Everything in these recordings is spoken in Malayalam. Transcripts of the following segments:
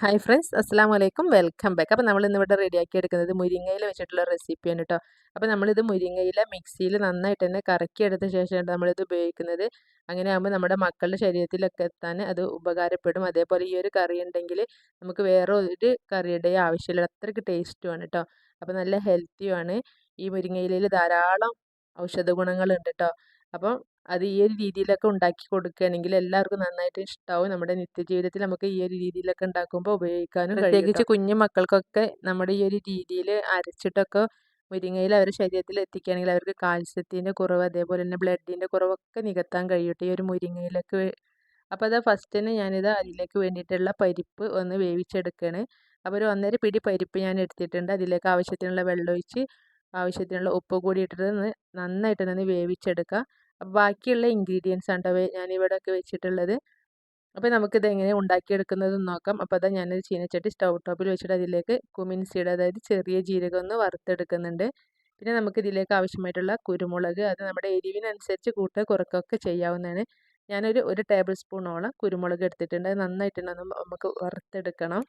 ഹായ് ഫ്രണ്ട്സ് അസ്സാം വലൈക്കും വെൽക്കം ബാക്ക്. അപ്പോൾ നമ്മൾ ഇന്നിവിടെ റെഡിയാക്കി എടുക്കുന്നത് മുരിങ്ങയിൽ വെച്ചിട്ടുള്ള റെസിപ്പിയാണ് കേട്ടോ അപ്പോൾ നമ്മളിത് മുരിങ്ങയില മിക്സിയിൽ നന്നായിട്ട് തന്നെ കറക്കി എടുത്ത ശേഷമാണ് നമ്മളിത് ഉപയോഗിക്കുന്നത്. അങ്ങനെ ആകുമ്പോൾ നമ്മുടെ മക്കളുടെ ശരീരത്തിലൊക്കെ എത്താൻ അത് ഉപകാരപ്പെടും. അതേപോലെ ഈ ഒരു കറി ഉണ്ടെങ്കിൽ നമുക്ക് വേറെ ഒരു കറിയുടെ ആവശ്യമില്ല. അത്രയ്ക്ക് ടേസ്റ്റുമാണ് കേട്ടോ അപ്പോൾ നല്ല ഹെൽത്തിയുമാണ് ഈ മുരിങ്ങയിലയിൽ ധാരാളം ഔഷധ ഗുണങ്ങളുണ്ട് കേട്ടോ അപ്പം അത് ഈ ഒരു രീതിയിലൊക്കെ ഉണ്ടാക്കി കൊടുക്കുകയാണെങ്കിൽ എല്ലാവർക്കും നന്നായിട്ട് ഇഷ്ടമാവും നമ്മുടെ നിത്യജീവിതത്തിൽ നമുക്ക് ഈ ഒരു രീതിയിലൊക്കെ ഉണ്ടാക്കുമ്പോൾ ഉപയോഗിക്കാനും പ്രത്യേകിച്ച് കുഞ്ഞു മക്കൾക്കൊക്കെ നമ്മുടെ ഈ ഒരു രീതിയിൽ അരച്ചിട്ടൊക്കെ മുരിങ്ങയിൽ അവരുടെ ശരീരത്തിൽ എത്തിക്കുകയാണെങ്കിൽ അവർക്ക് കാൽസ്യത്തിന്റെ കുറവ് അതേപോലെ തന്നെ ബ്ലഡിന്റെ കുറവൊക്കെ നികത്താൻ കഴിയട്ടെ ഈ ഒരു മുരിങ്ങയിലൊക്കെ അപ്പോൾ അത് ഫസ്റ്റ് തന്നെ ഞാനിത് അതിലേക്ക് വേണ്ടിയിട്ടുള്ള പരിപ്പ് ഒന്ന് വേവിച്ചെടുക്കുകയാണ്. അപ്പോൾ ഒരു ഒന്നര പിടി പരിപ്പ് ഞാൻ എടുത്തിട്ടുണ്ട്. അതിലേക്ക് ആവശ്യത്തിനുള്ള വെള്ളം ഒഴിച്ച് ആവശ്യത്തിനുള്ള ഉപ്പ് കൂടി ഇട്ടിട്ട് നന്നായിട്ടൊന്ന് വേവിച്ചെടുക്കുക. അപ്പോൾ ബാക്കിയുള്ള ഇൻഗ്രീഡിയൻസ് ആണ് കേട്ടോ ഞാനിവിടെയൊക്കെ വെച്ചിട്ടുള്ളത്. അപ്പോൾ നമുക്കിത് എങ്ങനെ ഉണ്ടാക്കിയെടുക്കുന്നത് നോക്കാം. അപ്പോൾ അതാ ഞാനൊരു ചീനച്ചട്ടി സ്റ്റൗ ടോപ്പിൽ വെച്ചിട്ട് അതിലേക്ക് കുമിൻ സീഡ് അതായത് ചെറിയ ജീരകം ഒന്ന് വറുത്തെടുക്കുന്നുണ്ട്. പിന്നെ നമുക്ക് ഇതിലേക്ക് ആവശ്യമായിട്ടുള്ള കുരുമുളക് അത് നമ്മുടെ എരിവിനനുസരിച്ച് കൂട്ടുക കുറക്കൊക്കെ ചെയ്യാവുന്നതാണ്. ഞാനൊരു ഒരു ടേബിൾ സ്പൂണോളം കുരുമുളക് എടുത്തിട്ടുണ്ട്. നന്നായിട്ട് നന്നായിട്ടുണ്ടെന്ന് നമുക്ക് വറുത്തെടുക്കണം.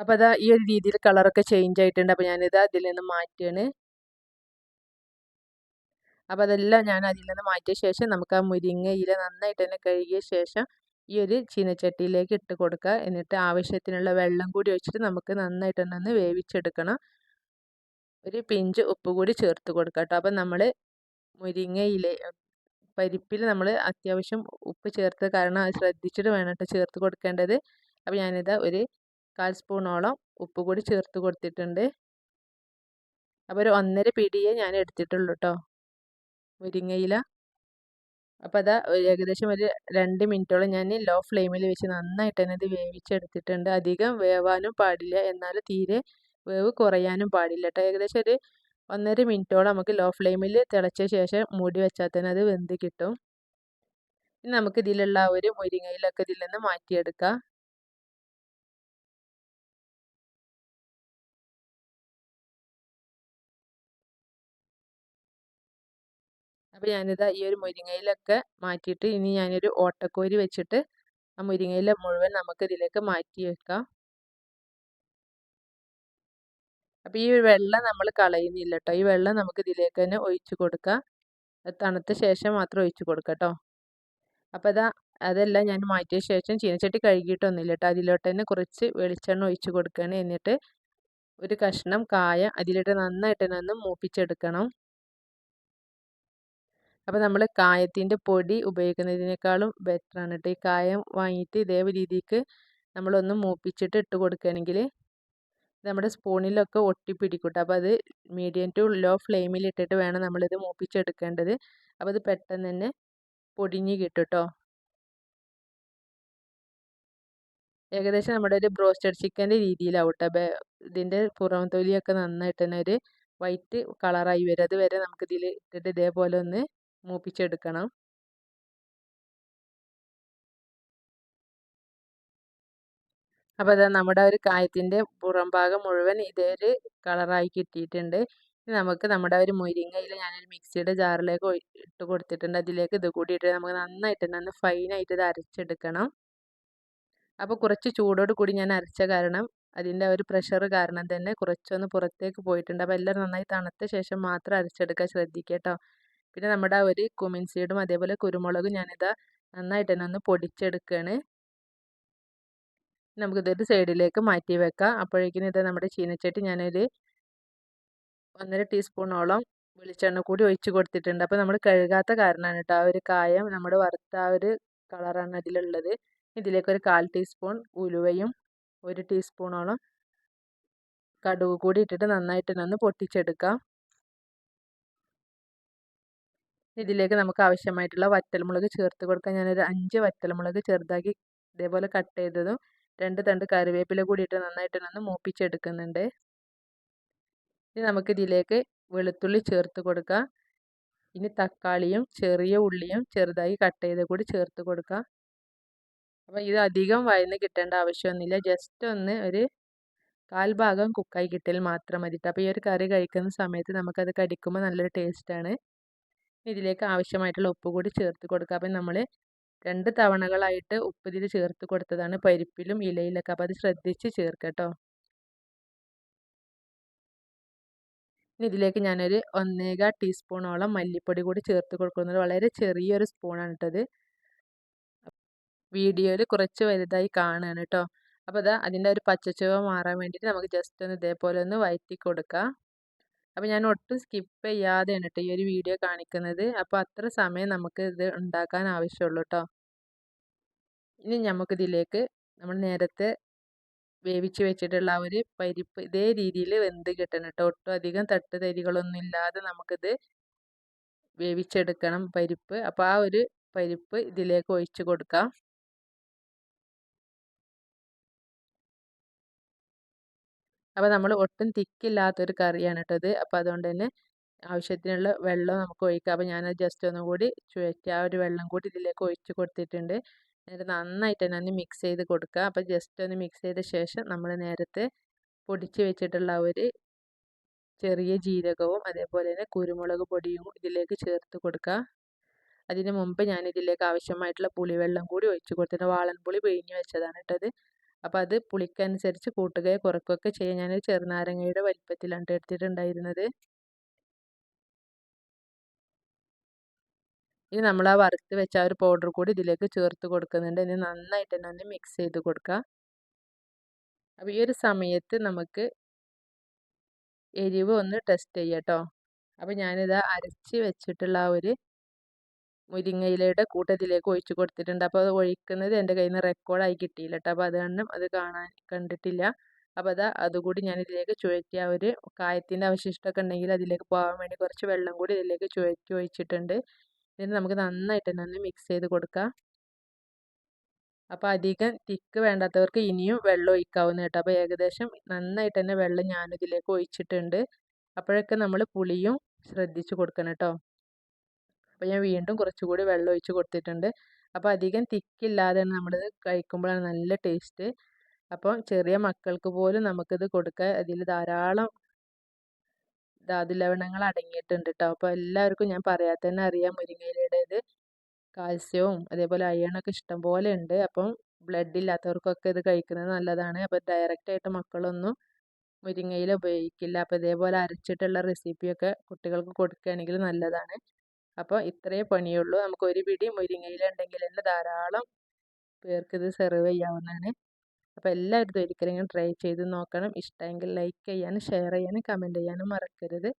അപ്പോൾ അതാ ഈ ഒരു രീതിയിൽ കളറൊക്കെ ചേഞ്ച് ആയിട്ടുണ്ട്. അപ്പോൾ ഞാനിത് അതിൽ നിന്ന് മാറ്റുകയാണ് അപ്പോൾ അതെല്ലാം ഞാൻ അതിൽ നിന്ന് മാറ്റിയ ശേഷം നമുക്ക് ആ മുരിങ്ങ ഇല നന്നായിട്ട് തന്നെ കഴുകിയ ശേഷം ഈ ഒരു ചീനച്ചട്ടിയിലേക്ക് ഇട്ട് കൊടുക്കുക എന്നിട്ട് ആവശ്യത്തിനുള്ള വെള്ളം കൂടി ഒഴിച്ചിട്ട് നമുക്ക് നന്നായിട്ട് തന്നെ ഒന്ന് വേവിച്ചെടുക്കണം. ഒരു പിഞ്ച് ഉപ്പ് കൂടി ചേർത്ത് കൊടുക്കുക കേട്ടോ അപ്പം നമ്മൾ മുരിങ്ങ ഇല പരിപ്പിൽ നമ്മൾ അത്യാവശ്യം ഉപ്പ് ചേർത്ത് കാരണം അത് ശ്രദ്ധിച്ചിട്ട് വേണം ചേർത്ത് കൊടുക്കേണ്ടത്. അപ്പോൾ ഞാനിത് ഒരു കാൽ സ്പൂണോളം ഉപ്പ് കൂടി ചേർത്ത് കൊടുത്തിട്ടുണ്ട്. അപ്പോൾ ഒരു ഒന്നര പിടിയേ ഞാൻ എടുത്തിട്ടുള്ളൂ കേട്ടോ മുരിങ്ങയില അപ്പോൾ അതാ ഏകദേശം ഒരു രണ്ട് മിനിറ്റോളം ഞാൻ ലോ ഫ്ലെയിമിൽ വെച്ച് നന്നായിട്ട് തന്നെ ഇത് വേവിച്ചെടുത്തിട്ടുണ്ട്. അധികം വേവാനും പാടില്ല. എന്നാൽ തീരെ വേവ് കുറയാനും പാടില്ല കേട്ടോ ഏകദേശം ഒരു ഒന്നര മിനിറ്റോളം നമുക്ക് ലോ ഫ്ലെയിമിൽ തിളച്ച ശേഷം മൂടി വെച്ചാൽ തന്നെ അത് വെന്ത് കിട്ടും. ഇനി നമുക്ക് ഇതിലുള്ള ഒരു മുരിങ്ങയിലൊക്കെ ഇതിൽ നിന്ന് മാറ്റിയെടുക്കാം. അപ്പോൾ ഞാനിതാ ഈ ഒരു മുരിങ്ങയിലൊക്കെ മാറ്റിയിട്ട് ഇനി ഞാനൊരു ഓട്ടക്കോരി വെച്ചിട്ട് ആ മുരിങ്ങയില മുഴുവൻ നമുക്ക് ഇതിലേക്ക് മാറ്റി വെക്കാം. അപ്പോൾ ഈ വെള്ളം നമ്മൾ കളയുന്നില്ല കേട്ടോ ഈ വെള്ളം നമുക്ക് ഇതിലേക്ക് തന്നെ ഒഴിച്ചു കൊടുക്കാം തണുത്ത ശേഷം മാത്രം ഒഴിച്ചു കൊടുക്കുക കേട്ടോ. അപ്പോൾ അതാ അതെല്ലാം ഞാൻ മാറ്റിയ ശേഷം ചീനച്ചട്ടി കഴുകിയിട്ടൊന്നുമില്ല കേട്ടോ അതിലോട്ട് തന്നെ കുറച്ച് വെളിച്ചെണ്ണ ഒഴിച്ചു കൊടുക്കുകയാണ്. എന്നിട്ട് ഒരു കഷ്ണം കായ അതിലിട്ട് നന്നായിട്ട് തന്നെ ഒന്ന് മൂപ്പിച്ചെടുക്കണം. അപ്പോൾ നമ്മൾ കായത്തിന്റെ പൊടി ഉപയോഗിക്കുന്നതിനേക്കാളും ബെറ്ററാണ് കേട്ടോ ഈ കായം വാങ്ങിയിട്ട് ഇതേ രീതിക്ക് നമ്മളൊന്ന് മൂപ്പിച്ചിട്ട് ഇട്ട് കൊടുക്കുകയാണെങ്കിൽ നമ്മുടെ സ്പൂണിലൊക്കെ ഒട്ടിപ്പിടിക്കൂട്ടോ അപ്പോൾ അത് മീഡിയം ടു ലോ ഫ്ലെയിമിൽ ഇട്ടിട്ട് വേണം നമ്മളിത് മൂപ്പിച്ചെടുക്കേണ്ടത്. അപ്പോൾ അത് പെട്ടെന്ന് തന്നെ പൊടിഞ്ഞ് കിട്ടും കേട്ടോ ഏകദേശം നമ്മുടെ ഒരു ബ്രോസ്റ്റഡ് ചിക്കന്റെ രീതിയിലാവും കേട്ടോ ഇതിന്റെ പുറം തൊലിയൊക്കെ നന്നായിട്ട് തന്നെ ഒരു വൈറ്റ് കളറായി വരും. അതുവരെ നമുക്കിതിൽ ഇട്ടിട്ട് ഇതേപോലെ ഒന്ന് മൂപ്പിച്ചെടുക്കണം. അപ്പോൾ ഇതാ നമ്മുടെ ഒരു കായത്തിന്റെ പുറം ഭാഗം മുഴുവൻ ഇതേ ഒരു കളറായി കിട്ടിയിട്ടുണ്ട്. നമുക്ക് നമ്മുടെ ഒരു മുരിങ്ങയിൽ ഞാനൊരു മിക്സിയുടെ ജാറിലേക്ക് ഇട്ട് കൊടുത്തിട്ടുണ്ട്. അതിലേക്ക് ഇത് കൂടി ഇട്ട് നമുക്ക് നന്നായിട്ട് തന്നെ ഫൈനായിട്ട് ഇത് അരച്ചെടുക്കണം. അപ്പോൾ കുറച്ച് ചൂടോട് കൂടി ഞാൻ അരച്ച കാരണം അതിന്റെ ഒരു പ്രഷർ കാരണം തന്നെ കുറച്ചൊന്ന് പുറത്തേക്ക് പോയിട്ടുണ്ട്. അപ്പോൾ എല്ലാം നന്നായി തണുത്ത ശേഷം മാത്രം അരച്ചെടുക്കാൻ ശ്രദ്ധിക്കുക കേട്ടോ. പിന്നെ നമ്മുടെ ഒരു കുമിൻ സീഡും അതേപോലെ കുരുമുളകും ഞാനിതാ നന്നായിട്ട് തന്നെ ഒന്ന് പൊടിച്ചെടുക്കുകയാണ് നമുക്കിതൊരു സൈഡിലേക്ക് മാറ്റി വെക്കാം. അപ്പോഴേക്കിനും ഇത് നമ്മുടെ ചീനച്ചട്ടി ഞാനൊരു ഒന്നര ടീസ്പൂണോളം വെളിച്ചെണ്ണ കൂടി ഒഴിച്ച് കൊടുത്തിട്ടുണ്ട്. അപ്പോൾ നമ്മൾ കഴുകാത്ത കാരണമാണ് കേട്ടോ ആ ഒരു കായം നമ്മുടെ വറുത്ത ആ ഒരു കളറാണ് അതിലുള്ളത്. ഇതിലേക്ക് ഒരു കാൽ ടീസ്പൂൺ ഉലുവയും ഒരു ടീസ്പൂണോളം കടുക് കൂടി ഇട്ടിട്ട് നന്നായിട്ട് ഒന്ന് പൊട്ടിച്ചെടുക്കാം. ഇതിലേക്ക് നമുക്ക് ആവശ്യമായിട്ടുള്ള വറ്റൽമുളക് ചേർത്ത് കൊടുക്കാം. ഞാനൊരു അഞ്ച് വറ്റൽമുളക് ചെറുതാക്കി ഇതേപോലെ കട്ട് ചെയ്തതും രണ്ട് തണ്ട് കറിവേപ്പില കൂടിയിട്ട് നന്നായിട്ട് നന്നായിട്ടൊന്ന് മൂപ്പിച്ചെടുക്കുന്നുണ്ട്. ഇനി നമുക്ക് ഇതിലേക്ക് വെളുത്തുള്ളി ചേർത്ത് കൊടുക്കാം. ഇനി തക്കാളിയും ചെറിയ ഉള്ളിയും ചെറുതായി കട്ട് ചെയ്ത് കൂടി ചേർത്ത് കൊടുക്കാം. അപ്പോൾ ഇത് അധികം വയന്ന് കിട്ടേണ്ട ആവശ്യമൊന്നുമില്ല. ജസ്റ്റ് ഒന്ന് ഒരു കാൽ ഭാഗം കുക്കായി കിട്ടിയാൽ മാത്രം മതി. അപ്പോൾ ഈ ഒരു കറി കഴിക്കുന്ന സമയത്ത് നമുക്കത് കടിക്കുമ്പോൾ നല്ലൊരു ടേസ്റ്റാണ്. ഇതിലേക്ക് ആവശ്യമായിട്ടുള്ള ഉപ്പ് കൂടി ചേർത്ത് കൊടുക്കുക. അപ്പം നമ്മൾ രണ്ട് തവണകളായിട്ട് ഉപ്പ് ഇതിൽ ചേർത്ത് കൊടുത്തതാണ് പരിപ്പിലും ഇലയിലൊക്കെ. അപ്പോൾ അത് ശ്രദ്ധിച്ച് ചേർക്കട്ടോ ഇനി ഇതിലേക്ക് ഞാനൊരു ഒന്നേകാൽ ടീസ്പൂണോളം മല്ലിപ്പൊടി കൂടി ചേർത്ത് കൊടുക്കുന്നത്. വളരെ ചെറിയൊരു സ്പൂണാണ് ഇട്ടത് വീഡിയോയിൽ കുറച്ച് വലുതായി കാണുകയാണ് കേട്ടോ. അപ്പോൾ അതാ അതിന്റെ ഒരു പച്ചച്ചുവ മാറാൻ വേണ്ടിയിട്ട് നമുക്ക് ജസ്റ്റ് ഒന്ന് ഇതേപോലെ ഒന്ന് വയറ്റി കൊടുക്കാം. അപ്പോൾ ഞാൻ ഒട്ടും സ്കിപ്പ് ചെയ്യാതെയാണ് കേട്ടോ ഈ ഒരു വീഡിയോ കാണിക്കുന്നത്. അപ്പോൾ അത്ര സമയം നമുക്ക് ഇത് ഉണ്ടാക്കാൻ ആവശ്യമുള്ളൂ കേട്ടോ ഇനി നമുക്കിതിലേക്ക് നമ്മൾ നേരത്തെ വേവിച്ച് വെച്ചിട്ടുള്ള ആ ഒരു പരിപ്പ് ഇതേ രീതിയിൽ വെന്ത് കിട്ടണം കേട്ടോ ഒട്ടും അധികം തട്ട് തരികളൊന്നും ഇല്ലാതെ നമുക്കിത് വേവിച്ചെടുക്കണം പരിപ്പ്. അപ്പോൾ ആ ഒരു പരിപ്പ് ഇതിലേക്ക് ഒഴിച്ച് കൊടുക്കാം. അപ്പോൾ നമ്മൾ ഒട്ടും തിക്കില്ലാത്തൊരു കറിയാണ് കേട്ടോ ഇത്. അപ്പോൾ അതുകൊണ്ട് തന്നെ ആവശ്യത്തിനുള്ള വെള്ളം നമുക്ക് ഒഴിക്കാം. അപ്പോൾ ഞാനത് ജസ്റ്റ് ഒന്നും കൂടി ചുഴറ്റി ആ ഒരു വെള്ളം കൂടി ഇതിലേക്ക് ഒഴിച്ച് കൊടുത്തിട്ടുണ്ട്. എന്നിട്ട് നന്നായിട്ട് തന്നെ ഒന്ന് മിക്സ് ചെയ്ത് കൊടുക്കുക. അപ്പോൾ ജസ്റ്റ് ഒന്ന് മിക്സ് ചെയ്ത ശേഷം നമ്മൾ നേരത്തെ പൊടിച്ച് വെച്ചിട്ടുള്ള ഒരു ചെറിയ ജീരകവും അതേപോലെ തന്നെ കുരുമുളക് പൊടിയും ഇതിലേക്ക് ചേർത്ത് കൊടുക്കുക. അതിന് മുമ്പ് ഞാൻ ഇതിലേക്ക് ആവശ്യമായിട്ടുള്ള പുളിവെള്ളം കൂടി ഒഴിച്ച് കൊടുത്തിട്ട് വാളൻപുളി പിഴിഞ്ഞ് വെച്ചതാണ് കേട്ടത് അപ്പോൾ അത് പുളിക്കനുസരിച്ച് കൂട്ടുകയോ കുറക്കുകയൊക്കെ ചെയ്യാൻ ഞാൻ ചെറുനാരങ്ങയുടെ വലിപ്പത്തിലാണ് എടുത്തിട്ടുണ്ടായിരുന്നത്. ഇനി നമ്മൾ ആ വറുത്ത് വെച്ച ആ ഒരു പൗഡർ കൂടി ഇതിലേക്ക് ചേർത്ത് കൊടുക്കുന്നുണ്ട്. ഇനി നന്നായിട്ട് തന്നെ ഒന്ന് മിക്സ് ചെയ്ത് കൊടുക്കുക അപ്പോൾ ഈ ഒരു സമയത്ത് നമുക്ക് എരിവ് ഒന്ന് ടെസ്റ്റ് ചെയ്യാം കേട്ടോ അപ്പോൾ ഞാനിത് അരച്ച് വെച്ചിട്ടുള്ള ആ ഒരു മുരിങ്ങയിലയുടെ കൂട്ടത്തിലേക്ക് ഒഴിച്ച് കൊടുത്തിട്ടുണ്ട്. അപ്പോൾ അത് ഒഴിക്കുന്നത് എന്റെ കയ്യിൽ നിന്ന് റെക്കോർഡായി കിട്ടിയില്ല കേട്ടോ അപ്പോൾ അത് അത് കാണാൻ കണ്ടിട്ടില്ല. അപ്പോൾ അതാ അതുകൂടി ഞാൻ ഇതിലേക്ക് ചുഴറ്റി ആ ഒരു കായത്തിന്റെ അവശിഷ്ടമൊക്കെ ഉണ്ടെങ്കിൽ അതിലേക്ക് പോകാൻ വേണ്ടി കുറച്ച് വെള്ളം കൂടി ഇതിലേക്ക് ചുഴറ്റി ഒഴിച്ചിട്ടുണ്ട്. ഇതിന് നമുക്ക് നന്നായിട്ട് തന്നെ ഒന്ന് മിക്സ് ചെയ്ത് കൊടുക്കാം. അപ്പോൾ അധികം തിക്ക് വേണ്ടാത്തവർക്ക് ഇനിയും വെള്ളം ഒഴിക്കാവുന്ന കേട്ടോ. അപ്പോൾ ഏകദേശം നന്നായിട്ട് തന്നെ വെള്ളം ഞാനിതിലേക്ക് ഒഴിച്ചിട്ടുണ്ട്. അപ്പോഴൊക്കെ നമ്മൾ പുളിയും ശ്രദ്ധിച്ച് കൊടുക്കണം കേട്ടോ അപ്പോൾ ഞാൻ വീണ്ടും കുറച്ചുകൂടി വെള്ളം ഒഴിച്ച് കൊടുത്തിട്ടുണ്ട്. അപ്പോൾ അധികം തിക്കില്ലാതെയാണ് നമ്മളിത് കഴിക്കുമ്പോഴാണ് നല്ല ടേസ്റ്റ്. അപ്പോൾ ചെറിയ മക്കൾക്ക് പോലും നമുക്കിത് കൊടുക്കാൻ അതിൽ ധാരാളം ധാതു ലവണങ്ങൾ അടങ്ങിയിട്ടുണ്ട് കേട്ടോ അപ്പോൾ എല്ലാവർക്കും ഞാൻ പറയാതെ തന്നെ അറിയാം മുരിങ്ങയിലയുടേത് കാൽസ്യവും അതേപോലെ അയണൊക്കെ ഇഷ്ടം പോലെ ഉണ്ട്. അപ്പം ബ്ലഡ് ഇല്ലാത്തവർക്കൊക്കെ ഇത് കഴിക്കുന്നത് നല്ലതാണ്. അപ്പോൾ ഡയറക്റ്റായിട്ട് മക്കളൊന്നും മുരിങ്ങയില ഉപയോഗിക്കില്ല. അപ്പോൾ ഇതേപോലെ അരച്ചിട്ടുള്ള റെസിപ്പിയൊക്കെ കുട്ടികൾക്ക് കൊടുക്കുകയാണെങ്കിൽ നല്ലതാണ്. അപ്പോൾ ഇത്രയേ പണിയുള്ളൂ. നമുക്ക് ഒരു പിടി മുരിങ്ങയില ഉണ്ടെങ്കിൽ തന്നെ ധാരാളം പേർക്ക് ഇത് സെർവ് ചെയ്യാവുന്നതാണ്. അപ്പോൾ എല്ലാവരും ഒരിക്കലും ട്രൈ ചെയ്ത് നോക്കണം. ഇഷ്ടമെങ്കിൽ ലൈക്ക് ചെയ്യാനും ഷെയർ ചെയ്യാനും കമന്റ് ചെയ്യാനും മറക്കരുത്.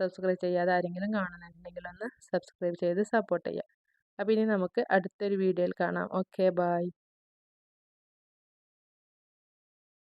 സബ്സ്ക്രൈബ് ചെയ്യാതെ ആരെങ്കിലും കാണുന്നുണ്ടെങ്കിൽ ഒന്ന് സബ്സ്ക്രൈബ് ചെയ്ത് സപ്പോർട്ട് ചെയ്യുക. അപ്പോൾ ഇനി നമുക്ക് അടുത്തൊരു വീഡിയോയിൽ കാണാം. Okay bye